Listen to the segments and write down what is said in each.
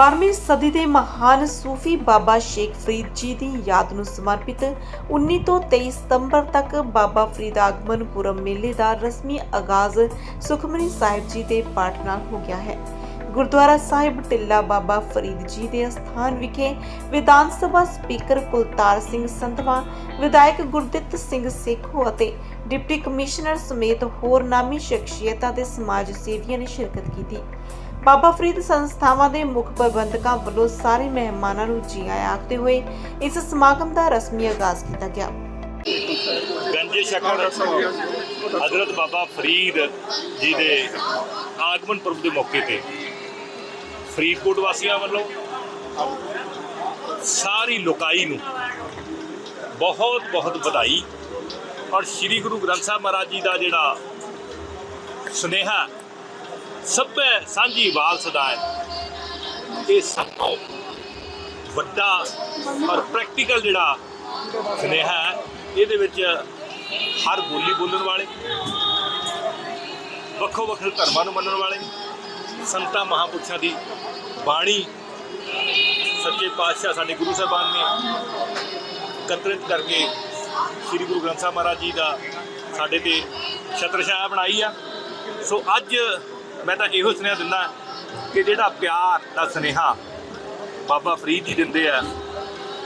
12ਵੀਂ ਸਦੀ ਦੇ ਮਹਾਨ ਸੂਫੀ ਬਾਬਾ ਸ਼ੇਖ ਫਰੀਦ ਜੀ ਦੀ ਯਾਦ ਨੂੰ ਸਮਰਪਿਤ 19 ਤੋਂ 23 ਸਤੰਬਰ ਤੱਕ ਬਾਬਾ ਫਰੀਦ ਆਗਮਨ ਪੁਰਬ ਮੇਲੇ ਦਾ ਰਸਮੀ ਆਗਾਜ਼ ਸੁਖਮਨੀ ਸਾਹਿਬ ਜੀ ਦੇ ਪਾਠ ਨਾਲ ਹੋ ਗਿਆ ਹੈ। ਗੁਰਦੁਆਰਾ ਸਾਹਿਬ ਟਿੱਲਾ ਬਾਬਾ ਫਰੀਦ ਜੀ ਦੇ ਅਸਥਾਨ ਵਿਖੇ ਵਿਧਾਨ ਸਭਾ ਸਪੀਕਰ ਕੁਲਤਾਰ ਸਿੰਘ ਸੰਧਵਾ, ਵਿਧਾਇਕ ਗੁਰਦਿੱਤ ਸਿੰਘ ਸੇਖੋ ਅਤੇ ਡਿਪਟੀ ਕਮਿਸ਼ਨਰ ਸਮੇਤ ਹੋਰ ਨਾਮੀ ਸ਼ਖਸੀਅਤਾਂ ਤੇ ਸਮਾਜ ਸੇਵੀਆਂ ਨੇ ਸ਼ਿਰਕਤ ਕੀਤੀ। ਬਾਬਾ ਫਰੀਦ ਸੰਸਥਾਵਾਂ ਦੇ ਮੁੱਖ ਪ੍ਰਬੰਧਕਾਂ ਵੱਲੋਂ ਸਾਰੇ ਮਹਿਮਾਨਾਂ ਨੂੰ ਜੀ ਆਇਆਂ ਆਖਦੇ ਹੋਏ ਇਸ ਸਮਾਗਮ ਦਾ ਰਸਮੀ ਆਗਾਜ਼ ਕੀਤਾ ਗਿਆ। ਗੰਜੇ ਸ਼ਕਰ ਹਜ਼ਰਤ ਬਾਬਾ ਫਰੀਦ ਜੀ ਦੇ ਆਗਮਨ ਪੁਰਬ ਦੇ ਮੌਕੇ ਤੇ ਫਰੀਦਕੋਟ ਵਾਸੀਆਂ ਵੱਲੋਂ ਸਾਰੀ ਲੋਕਾਈ ਨੂੰ ਬਹੁਤ ਬਹੁਤ ਵਧਾਈ ਔਰ ਸ੍ਰੀ ਗੁਰੂ ਗ੍ਰੰਥ ਸਾਹਿਬ ਮਹਾਰਾਜ ਜੀ ਦਾ ਜਿਹੜਾ ਸੁਨੇਹਾ ਸਭ ਸਾਂਝੀ ਵਾਲ ਸਦਾ ਇਹ ਸਭ ਤੋਂ ਵੱਡਾ ਔਰ ਪ੍ਰੈਕਟੀਕਲ ਜਿਹੜਾ ਸੁਨੇਹਾ ਹੈ, ਇਹਦੇ ਵਿੱਚ ਹਰ ਬੋਲੀ ਬੋਲਣ ਵਾਲੇ, ਵੱਖੋ ਵੱਖਰੇ ਧਰਮਾਂ ਨੂੰ ਮੰਨਣ ਵਾਲੇ, ਸੰਤਾਂ ਮਹਾਂਪੁਰਸ਼ਾਂ ਦੀ ਬਾਣੀ ਸੱਚੇ ਪਾਤਸ਼ਾਹ ਸਾਡੇ ਗੁਰੂ ਸਾਹਿਬਾਨ ਨੇ ਇਕੱਤਰਿਤ ਕਰਕੇ ਸ੍ਰੀ ਗੁਰੂ ਗ੍ਰੰਥ ਸਾਹਿਬ ਮਹਾਰਾਜ ਜੀ ਦਾ ਸਾਡੇ ਤੇ ਛਤਰਛਾਇਆ ਬਣਾਈ ਆ। ਸੋ ਅੱਜ ਮੈਂ ਤਾਂ ਇਹੋ ਸੁਨੇਹਾ ਦਿੰਦਾ ਕਿ ਜਿਹੜਾ ਪਿਆਰ ਦਾ ਸੁਨੇਹਾ ਬਾਬਾ ਫਰੀਦ ਜੀ ਦਿੰਦੇ ਆ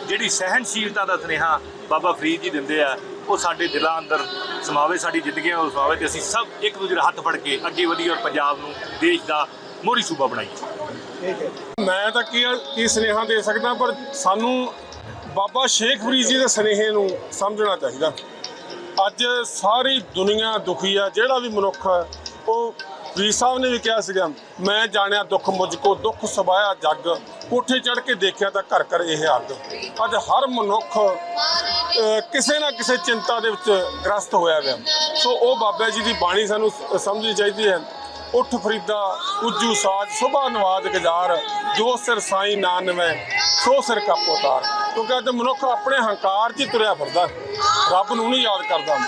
ਜਿਹੜੀ ਸਹਿਨਸ਼ੀਲਤਾ ਦਾ ਸੁਨੇਹਾ ਬਾਬਾ ਫਰੀਦ ਜੀ ਦਿੰਦੇ ਆ ਉਹ ਸਾਡੇ ਦਿਲਾਂ ਅੰਦਰ ਸਮਾਵੇ ਸਾਡੀ ਜ਼ਿੰਦਗੀਆਂ ਨੂੰ ਸਮਾਵੇ ਤੇ ਅਸੀਂ ਸਭ ਇੱਕ ਦੂਜੇ ਦਾ ਹੱਥ ਫੜ ਕੇ ਅੱਗੇ ਵਧੀਏ ਔਰ ਪੰਜਾਬ ਨੂੰ ਦੇਸ਼ ਦਾ ਮੋਹਰੀ ਸੂਬਾ ਬਣਾਈਏ ਮੈਂ ਤਾਂ ਕੀ ਕੀ ਸੁਨੇਹਾ ਦੇ ਸਕਦਾ ਪਰ ਸਾਨੂੰ ਬਾਬਾ ਸ਼ੇਖ ਫਰੀਦ ਜੀ ਦੇ ਸੁਨੇਹੇ ਨੂੰ ਸਮਝਣਾ ਚਾਹੀਦਾ। ਅੱਜ ਸਾਰੀ ਦੁਨੀਆ ਦੁਖੀ ਆ ਜਿਹੜਾ ਵੀ ਮਨੁੱਖ ਹੈ, ਉਹ ਵੀਰ ਸਾਹਿਬ ਨੇ ਵੀ ਕਿਹਾ ਸੀਗਾ, ਮੈਂ ਜਾਣਿਆ ਦੁੱਖ ਮੁਝ ਕੋ, ਦੁੱਖ ਸਬਾਇਆ ਜੱਗ। ਕੋਠੇ ਚੜ ਕੇ ਦੇਖਿਆ ਤਾਂ ਘਰ ਘਰ ਇਹ ਅੱਗ। ਅੱਜ ਹਰ ਮਨੁੱਖ ਕਿਸੇ ਨਾ ਕਿਸੇ ਚਿੰਤਾ ਦੇ ਵਿੱਚ ਗ੍ਰਸਤ ਹੋਇਆ ਗਿਆ ਸੋ ਉਹ ਬਾਬਾ ਜੀ ਦੀ ਬਾਣੀ ਸਾਨੂੰ ਸਮਝਣੀ ਚਾਹੀਦੀ ਹੈ। ਉੱਠ ਫਰੀਦਾ, ਉਜੂ ਸਾਜ ਸੁਭਾ ਨਵਾਦ ਗਜ਼ਾਰ। ਜੋ ਸਿਰ ਸਾਈ ਨਾ ਸੋ ਸਿਰ ਕੱਪ ਉਤਾਰ। ਕਿਉਂਕਿ ਅੱਜ ਮਨੁੱਖ ਆਪਣੇ ਹੰਕਾਰ 'ਚ ਹੀ ਤੁਰਿਆ ਫਿਰਦਾ। ਰੱਬ ਨੂੰ ਨਹੀਂ ਯਾਦ ਕਰਦਾ।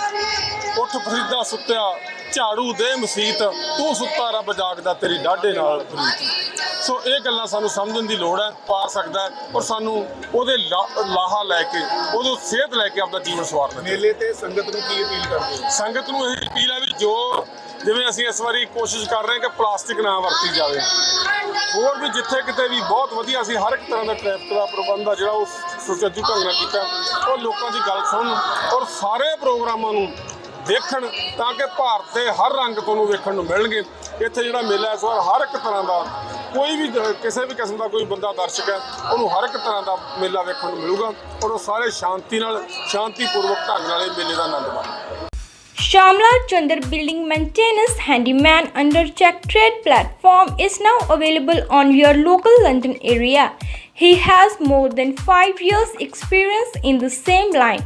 ਉੱਠ ਫਰੀਦਾ ਸੁੱਤਿਆ ਝਾੜੂ ਦੇ ਮਸੀਤ ਤੂੰ ਸੁੱਤਾ ਰੱਬ ਜਾਗਦਾ ਤੇਰੀ ਡਾਢੇ ਨਾਲ ਪ੍ਰੀਤ ਸੋ ਇਹ ਗੱਲਾਂ ਸਾਨੂੰ ਸਮਝਣ ਦੀ ਲੋੜ ਹੈ ਪਾ ਸਕਦਾ ਹੈ ਔਰ ਸਾਨੂੰ ਉਹਦੇ ਲਾਹਾ ਲੈ ਕੇ ਉਹਦੋਂ ਸਿਹਤ ਲੈ ਕੇ ਆਪਦਾ ਜੀਵਨ ਸਵਾਰਨਾ ਮੇਲੇ ਤੇ ਸੰਗਤ ਨੂੰ ਕੀ ਅਪੀਲ ਕਰਦੇ ਹੋ? ਸੰਗਤ ਨੂੰ ਇਹ ਅਪੀਲ ਹੈ ਵੀ ਜੋ ਜਿਵੇਂ ਅਸੀਂ ਇਸ ਵਾਰੀ ਕੋਸ਼ਿਸ਼ ਕਰ ਰਹੇ ਹਾਂ ਕਿ ਪਲਾਸਟਿਕ ਨਾ ਵਰਤੀ ਜਾਵੇ। ਹੋਰ ਵੀ ਜਿੱਥੇ ਕਿਤੇ ਵੀ ਬਹੁਤ ਵਧੀਆ ਅਸੀਂ ਹਰ ਇੱਕ ਤਰ੍ਹਾਂ ਦਾ ਟ੍ਰੈਫਿਕ ਦਾ ਪ੍ਰਬੰਧ ਆ ਜਿਹੜਾ ਉਹ ਸੁਚੱਜੂ ਢੰਗ ਨਾਲ ਕੀਤਾ। ਉਹ ਲੋਕਾਂ ਦੀ ਗੱਲ ਸੁਣਨ ਔਰ ਸਾਰੇ ਪ੍ਰੋਗਰਾਮਾਂ ਨੂੰ ਦੇਖਣ ਤਾਂ ਕਿ ਭਾਰਤ ਦੇ ਹਰ ਰੰਗ ਤੁਹਾਨੂੰ ਵੇਖਣ ਨੂੰ ਮਿਲਣਗੇ ਇੱਥੇ ਜਿਹੜਾ ਮੇਲਾ ਇਸ ਵਾਰ ਹਰ ਇੱਕ ਤਰ੍ਹਾਂ ਦਾ ਕੋਈ ਵੀ ਦ- ਕਿਸੇ ਵੀ ਕਿਸਮ ਦਾ ਕੋਈ ਬੰਦਾ ਦਰਸ਼ਕ ਹੈ ਉਹਨੂੰ ਹਰ ਇੱਕ ਤਰ੍ਹਾਂ ਦਾ ਮੇਲਾ ਵੇਖਣ ਨੂੰ ਮਿਲੂਗਾ ਔਰ ਉਹ ਸਾਰੇ ਸ਼ਾਂਤੀ ਨਾਲ ਸ਼ਾਂਤੀਪੂਰਵਕ ਢੰਗ ਨਾਲ ਇਹ ਮੇਲੇ ਦਾ ਆਨੰਦ ਮਾਣਨਗੇ Shamla Chandar Building Maintenance Handyman under Check Trade platform is now available on your local London area. He has more than 5 years experience in the same line.